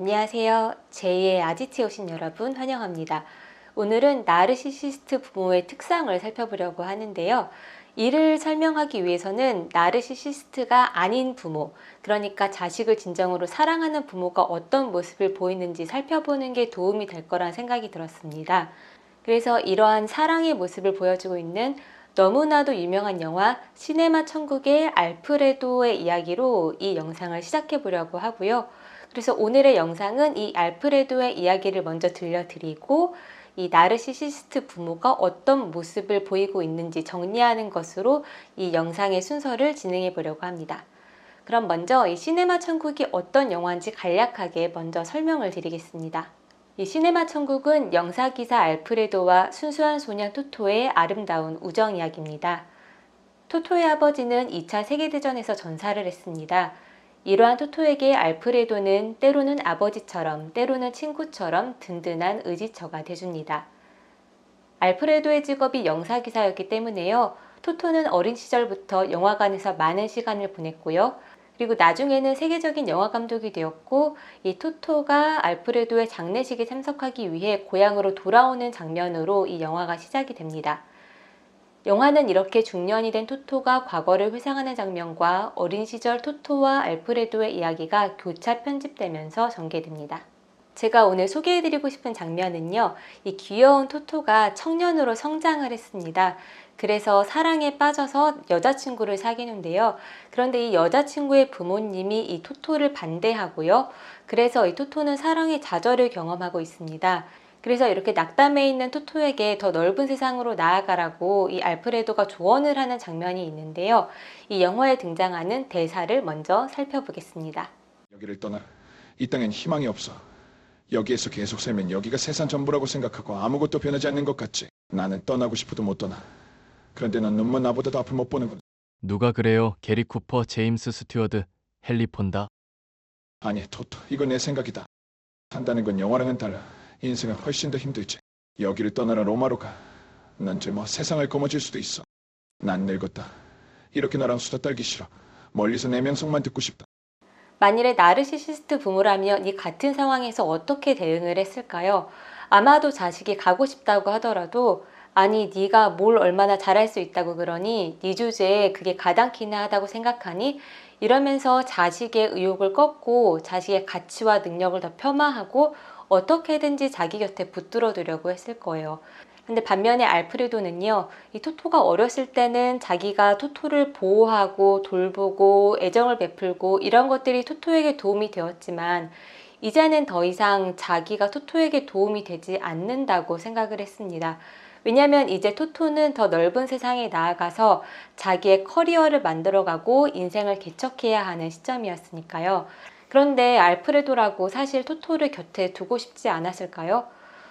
안녕하세요. 제2의 아지트에 오신 여러분 환영합니다. 오늘은 나르시시스트 부모의 특성을 살펴보려고 하는데요. 이를 설명하기 위해서는 나르시시스트가 아닌 부모, 그러니까 자식을 진정으로 사랑하는 부모가 어떤 모습을 보이는지 살펴보는 게 도움이 될 거란 생각이 들었습니다. 그래서 이러한 사랑의 모습을 보여주고 있는 너무나도 유명한 영화 시네마 천국의 알프레도의 이야기로 이 영상을 시작해 보려고 하고요. 그래서 오늘의 영상은 이 알프레도의 이야기를 먼저 들려드리고 이 나르시시스트 부모가 어떤 모습을 보이고 있는지 정리하는 것으로 이 영상의 순서를 진행해 보려고 합니다. 그럼 먼저 이 시네마 천국이 어떤 영화인지 간략하게 먼저 설명을 드리겠습니다. 이 시네마 천국은 영사기사 알프레도와 순수한 소년 토토의 아름다운 우정 이야기입니다. 토토의 아버지는 2차 세계대전에서 전사를 했습니다. 이러한 토토에게 알프레도는 때로는 아버지처럼 때로는 친구처럼 든든한 의지처가 돼줍니다. 알프레도의 직업이 영사기사였기 때문에요. 토토는 어린 시절부터 영화관에서 많은 시간을 보냈고요. 그리고 나중에는 세계적인 영화 감독이 되었고 이 토토가 알프레도의 장례식에 참석하기 위해 고향으로 돌아오는 장면으로 이 영화가 시작이 됩니다. 영화는 이렇게 중년이 된 토토가 과거를 회상하는 장면과 어린 시절 토토와 알프레도의 이야기가 교차 편집되면서 전개됩니다. 제가 오늘 소개해드리고 싶은 장면은요, 이 귀여운 토토가 청년으로 성장을 했습니다. 그래서 사랑에 빠져서 여자친구를 사귀는데요. 그런데 이 여자친구의 부모님이 이 토토를 반대하고요. 그래서 이 토토는 사랑의 좌절을 경험하고 있습니다. 그래서 이렇게 낙담해 있는 토토에게 더 넓은 세상으로 나아가라고 이 알프레도가 조언을 하는 장면이 있는데요. 이 영화에 등장하는 대사를 먼저 살펴보겠습니다. 여기를 떠나. 이 땅엔 희망이 없어. 여기에서 계속 살면 여기가 세상 전부라고 생각하고 아무것도 변하지 않는 것 같지. 나는 떠나고 싶어도 못 떠나. 그런데 넌 눈먼 나보다도 앞을 못 보는군. 누가 그래요? 게리 쿠퍼, 제임스 스튜어드, 헨리 폰다. 아니, 토토. 이건 내 생각이다. 산다는 건 영화랑은 달라. 인생은 훨씬 더 힘들지. 여기를 떠나라 로마로 가. 넌쯤뭐 세상을 거머쥘 수도 있어. 난 늙었다. 이렇게 나랑 수다 떨기 싫어. 멀리서 내 명성만 듣고 싶다. 만일에 나르시시스트 부모라면 이 같은 상황에서 어떻게 대응을 했을까요? 아마도 자식이 가고 싶다고 하더라도 아니 네가 뭘 얼마나 잘할 수 있다고 그러니 네 주제에 그게 가당키나 하다고 생각하니 이러면서 자식의 의욕을 꺾고 자식의 가치와 능력을 더 폄하하고 어떻게든지 자기 곁에 붙들어 두려고 했을 거예요. 근데 반면에 알프레도는요, 이 토토가 어렸을 때는 자기가 토토를 보호하고 돌보고 애정을 베풀고 이런 것들이 토토에게 도움이 되었지만 이제는 더 이상 자기가 토토에게 도움이 되지 않는다고 생각을 했습니다. 왜냐하면 이제 토토는 더 넓은 세상에 나아가서 자기의 커리어를 만들어가고 인생을 개척해야 하는 시점이었으니까요. 그런데 알프레도라고 사실 토토를 곁에 두고 싶지 않았을까요?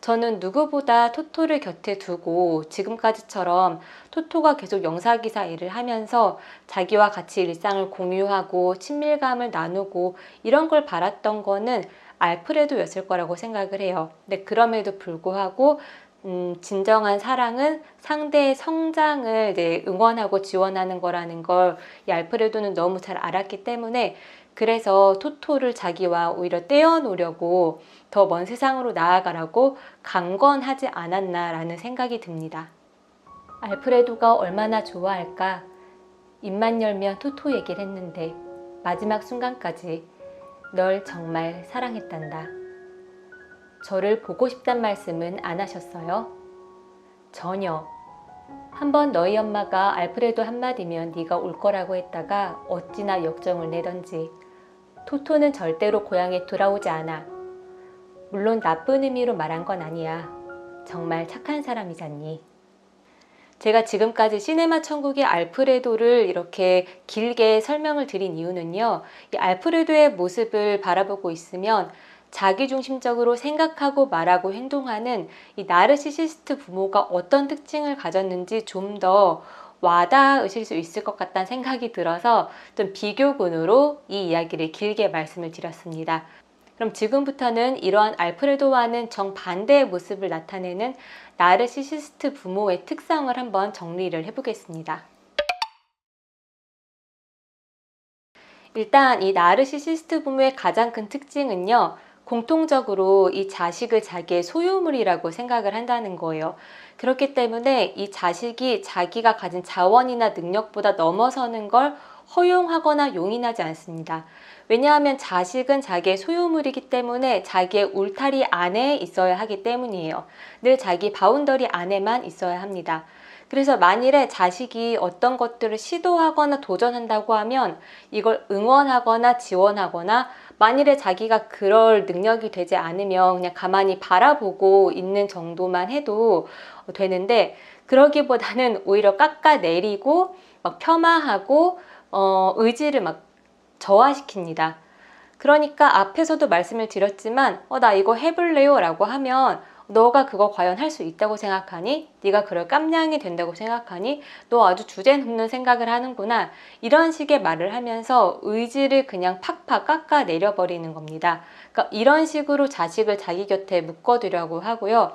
저는 누구보다 토토를 곁에 두고 지금까지처럼 토토가 계속 영사기사 일을 하면서 자기와 같이 일상을 공유하고 친밀감을 나누고 이런 걸 바랐던 거는 알프레도였을 거라고 생각을 해요. 근데 그럼에도 불구하고 음, 진정한 사랑은 상대의 성장을 응원하고 지원하는 거라는 걸 이 알프레도는 너무 잘 알았기 때문에 그래서 토토를 자기와 오히려 떼어놓으려고 더 먼 세상으로 나아가라고 강권하지 않았나라는 생각이 듭니다. 알프레도가 얼마나 좋아할까? 입만 열면 토토 얘기를 했는데 마지막 순간까지 널 정말 사랑했단다. 저를 보고 싶단 말씀은 안 하셨어요? 전혀. 한번 너희 엄마가 알프레도 한마디면 네가 올 거라고 했다가 어찌나 역정을 내던지 토토는 절대로 고향에 돌아오지 않아. 물론 나쁜 의미로 말한 건 아니야. 정말 착한 사람이잖니. 제가 지금까지 시네마 천국의 알프레도를 이렇게 길게 설명을 드린 이유는요. 이 알프레도의 모습을 바라보고 있으면 자기중심적으로 생각하고 말하고 행동하는 이 나르시시스트 부모가 어떤 특징을 가졌는지 좀더 와닿으실 수 있을 것 같다는 생각이 들어서 좀 비교군으로 이 이야기를 길게 말씀을 드렸습니다. 그럼 지금부터는 이러한 알프레도와는 정반대의 모습을 나타내는 나르시시스트 부모의 특성을 한번 정리를 해보겠습니다. 일단 이 나르시시스트 부모의 가장 큰 특징은요. 공통적으로 이 자식을 자기의 소유물이라고 생각을 한다는 거예요. 그렇기 때문에 이 자식이 자기가 가진 자원이나 능력보다 넘어서는 걸 허용하거나 용인하지 않습니다. 왜냐하면 자식은 자기의 소유물이기 때문에 자기의 울타리 안에 있어야 하기 때문이에요. 늘 자기 바운더리 안에만 있어야 합니다. 그래서 만일에 자식이 어떤 것들을 시도하거나 도전한다고 하면 이걸 응원하거나 지원하거나 만일에 자기가 그럴 능력이 되지 않으면 그냥 가만히 바라보고 있는 정도만 해도 되는데 그러기보다는 오히려 깎아내리고 막 폄하하고 어, 의지를 막 저하시킵니다. 그러니까 앞에서도 말씀을 드렸지만 어, 나 이거 해볼래요 라고 하면 너가 그거 과연 할 수 있다고 생각하니? 네가 그럴 깜냥이 된다고 생각하니? 너 아주 주제넘는 생각을 하는구나. 이런 식의 말을 하면서 의지를 그냥 팍팍 깎아 내려버리는 겁니다. 그러니까 이런 식으로 자식을 자기 곁에 묶어두려고 하고요.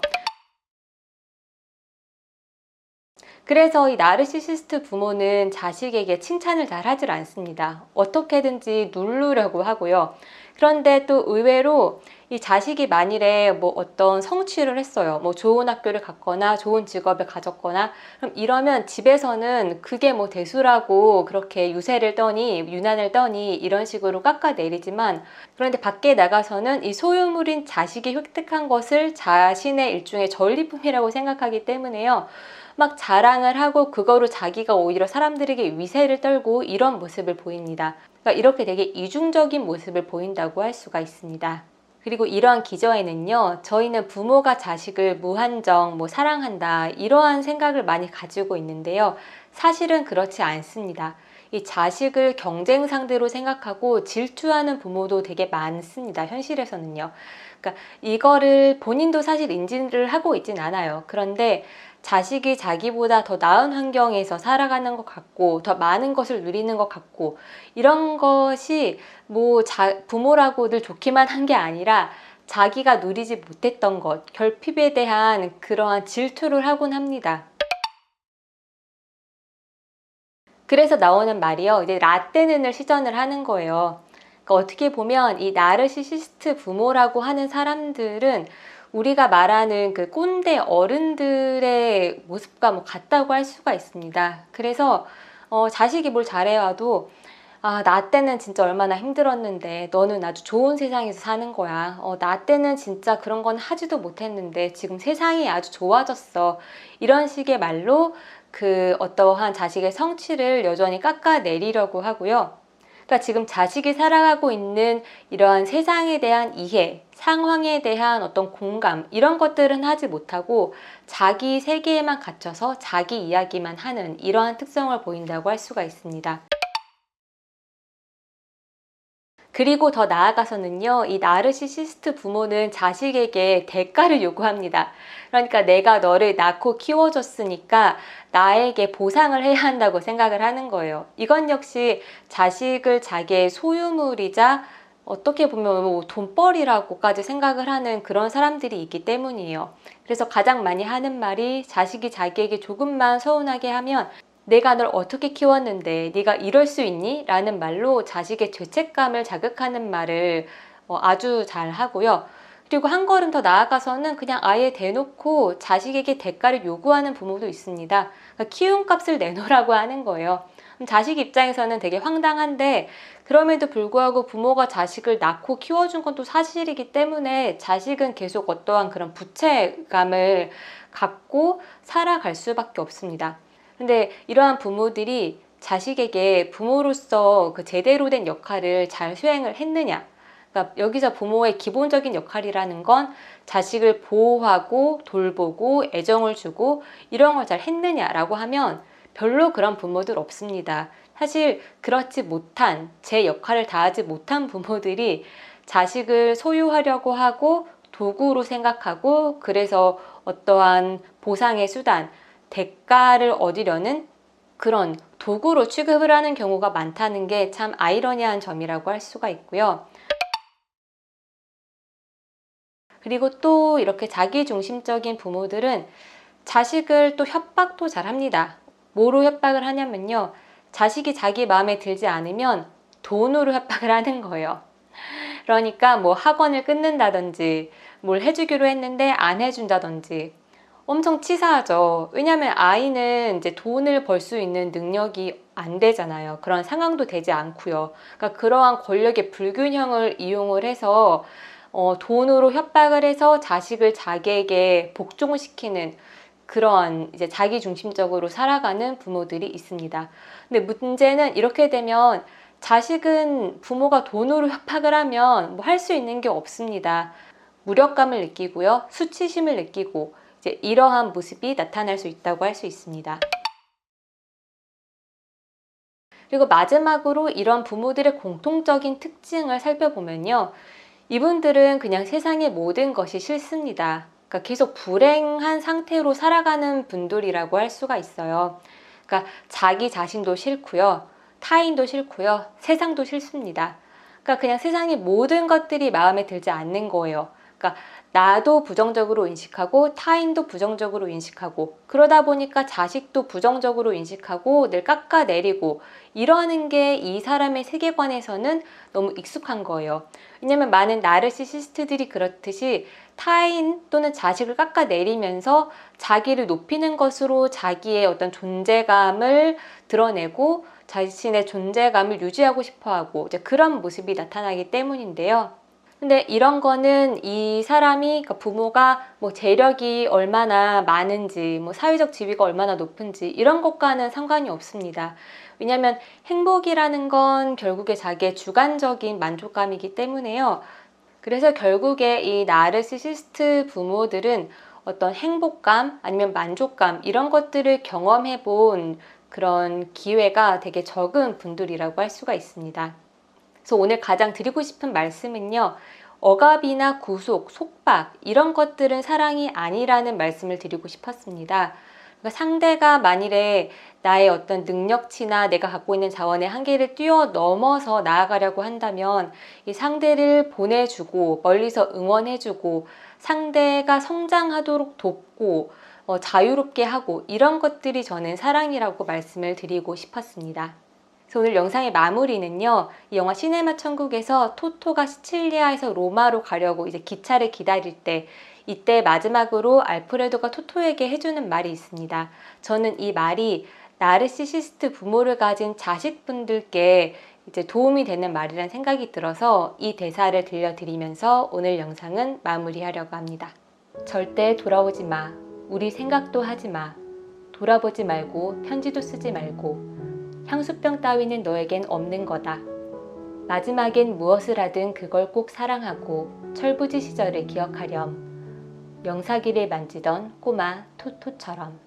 그래서 이 나르시시스트 부모는 자식에게 칭찬을 잘 하질 않습니다. 어떻게든지 누르려고 하고요. 그런데 또 의외로 이 자식이 만일에 뭐 어떤 성취를 했어요. 뭐 좋은 학교를 갔거나 좋은 직업을 가졌거나 그럼 이러면 집에서는 그게 뭐 대수라고 그렇게 유세를 떠니 유난을 떠니 이런 식으로 깎아내리지만 그런데 밖에 나가서는 이 소유물인 자식이 획득한 것을 자신의 일종의 전리품이라고 생각하기 때문에요. 막 자랑을 하고 그거로 자기가 오히려 사람들에게 위세를 떨고 이런 모습을 보입니다. 그러니까 이렇게 되게 이중적인 모습을 보인다고 할 수가 있습니다. 그리고 이러한 기저에는요, 저희는 부모가 자식을 무한정 뭐 사랑한다, 이러한 생각을 많이 가지고 있는데요. 사실은 그렇지 않습니다. 이 자식을 경쟁 상대로 생각하고 질투하는 부모도 되게 많습니다. 현실에서는요. 그러니까 이거를 본인도 사실 인지를 하고 있진 않아요. 그런데 자식이 자기보다 더 나은 환경에서 살아가는 것 같고 더 많은 것을 누리는 것 같고 이런 것이 뭐 자, 부모라고 늘 좋기만 한 게 아니라 자기가 누리지 못했던 것, 결핍에 대한 그러한 질투를 하곤 합니다. 그래서 나오는 말이요. 이제 라떼는을 시전을 하는 거예요. 그러니까 어떻게 보면 이 나르시시스트 부모라고 하는 사람들은 우리가 말하는 그 꼰대 어른들의 모습과 뭐 같다고 할 수가 있습니다. 그래서 어, 자식이 뭘 잘해와도 아, 나 때는 진짜 얼마나 힘들었는데 너는 아주 좋은 세상에서 사는 거야. 어, 나 때는 진짜 그런 건 하지도 못했는데 지금 세상이 아주 좋아졌어. 이런 식의 말로 그 어떠한 자식의 성취를 여전히 깎아내리려고 하고요. 그러니까 지금 자식이 살아가고 있는 이러한 세상에 대한 이해, 상황에 대한 어떤 공감, 이런 것들은 하지 못하고 자기 세계에만 갇혀서 자기 이야기만 하는 이러한 특성을 보인다고 할 수가 있습니다. 그리고 더 나아가서는요, 이 나르시시스트 부모는 자식에게 대가를 요구합니다. 그러니까 내가 너를 낳고 키워줬으니까 나에게 보상을 해야 한다고 생각을 하는 거예요. 이건 역시 자식을 자기의 소유물이자 어떻게 보면 뭐 돈벌이라고까지 생각을 하는 그런 사람들이 있기 때문이에요. 그래서 가장 많이 하는 말이 자식이 자기에게 조금만 서운하게 하면 내가 널 어떻게 키웠는데 네가 이럴 수 있니? 라는 말로 자식의 죄책감을 자극하는 말을 어, 아주 잘 하고요. 그리고 한 걸음 더 나아가서는 그냥 아예 대놓고 자식에게 대가를 요구하는 부모도 있습니다. 그러니까 키움값을 내놓으라고 하는 거예요. 자식 입장에서는 되게 황당한데 그럼에도 불구하고 부모가 자식을 낳고 키워준 건 또 사실이기 때문에 자식은 계속 어떠한 그런 부채감을 갖고 살아갈 수밖에 없습니다. 근데 이러한 부모들이 자식에게 부모로서 그 제대로 된 역할을 잘 수행을 했느냐. 그러니까 여기서 부모의 기본적인 역할이라는 건 자식을 보호하고 돌보고 애정을 주고 이런 걸 잘 했느냐라고 하면 별로 그런 부모들 없습니다. 사실 그렇지 못한 제 역할을 다하지 못한 부모들이 자식을 소유하려고 하고 도구로 생각하고 그래서 어떠한 보상의 수단 대가를 얻으려는 그런 도구로 취급을 하는 경우가 많다는 게 참 아이러니한 점이라고 할 수가 있고요. 그리고 또 이렇게 자기 중심적인 부모들은 자식을 또 협박도 잘 합니다. 뭐로 협박을 하냐면요. 자식이 자기 마음에 들지 않으면 돈으로 협박을 하는 거예요. 그러니까 뭐 학원을 끊는다든지 뭘 해주기로 했는데 안 해준다든지 엄청 치사하죠. 왜냐하면 아이는 이제 돈을 벌 수 있는 능력이 안 되잖아요. 그런 상황도 되지 않고요. 그러니까 그러한 권력의 불균형을 이용을 해서 어, 돈으로 협박을 해서 자식을 자기에게 복종을 시키는 그런 이제 자기 중심적으로 살아가는 부모들이 있습니다. 근데 문제는 이렇게 되면 자식은 부모가 돈으로 협박을 하면 뭐 할 수 있는 게 없습니다. 무력감을 느끼고요. 수치심을 느끼고 이제 이러한 모습이 나타날 수 있다고 할 수 있습니다. 그리고 마지막으로 이런 부모들의 공통적인 특징을 살펴보면요. 이분들은 그냥 세상의 모든 것이 싫습니다. 그러니까 계속 불행한 상태로 살아가는 분들이라고 할 수가 있어요. 그러니까 자기 자신도 싫고요. 타인도 싫고요. 세상도 싫습니다. 그러니까 그냥 세상의 모든 것들이 마음에 들지 않는 거예요. 그러니까 나도 부정적으로 인식하고 타인도 부정적으로 인식하고 그러다 보니까 자식도 부정적으로 인식하고 늘 깎아내리고 이러는 게 이 사람의 세계관에서는 너무 익숙한 거예요. 왜냐면 많은 나르시시스트들이 그렇듯이 타인 또는 자식을 깎아내리면서 자기를 높이는 것으로 자기의 어떤 존재감을 드러내고 자신의 존재감을 유지하고 싶어 하고 이제 그런 모습이 나타나기 때문인데요. 근데 이런 거는 이 사람이 그러니까 부모가 뭐 재력이 얼마나 많은지 뭐 사회적 지위가 얼마나 높은지 이런 것과는 상관이 없습니다. 왜냐하면 행복이라는 건 결국에 자기의 주관적인 만족감이기 때문에요. 그래서 결국에 이 나르시시스트 부모들은 어떤 행복감 아니면 만족감 이런 것들을 경험해 본 그런 기회가 되게 적은 분들이라고 할 수가 있습니다. 그래서 오늘 가장 드리고 싶은 말씀은요. 억압이나 구속, 속박 이런 것들은 사랑이 아니라는 말씀을 드리고 싶었습니다. 그러니까 상대가 만일에 나의 어떤 능력치나 내가 갖고 있는 자원의 한계를 뛰어넘어서 나아가려고 한다면 이 상대를 보내주고 멀리서 응원해주고 상대가 성장하도록 돕고 어, 자유롭게 하고 이런 것들이 저는 사랑이라고 말씀을 드리고 싶었습니다. 오늘 영상의 마무리는요. 이 영화 시네마 천국에서 토토가 시칠리아에서 로마로 가려고 이제 기차를 기다릴 때 이때 마지막으로 알프레도가 토토에게 해주는 말이 있습니다. 저는 이 말이 나르시시스트 부모를 가진 자식분들께 이제 도움이 되는 말이라는 생각이 들어서 이 대사를 들려드리면서 오늘 영상은 마무리하려고 합니다. 절대 돌아오지 마. 우리 생각도 하지 마. 돌아보지 말고 편지도 쓰지 말고 향수병 따위는 너에겐 없는 거다. 마지막엔 무엇을 하든 그걸 꼭 사랑하고 철부지 시절을 기억하렴. 명사기를 만지던 꼬마 토토처럼.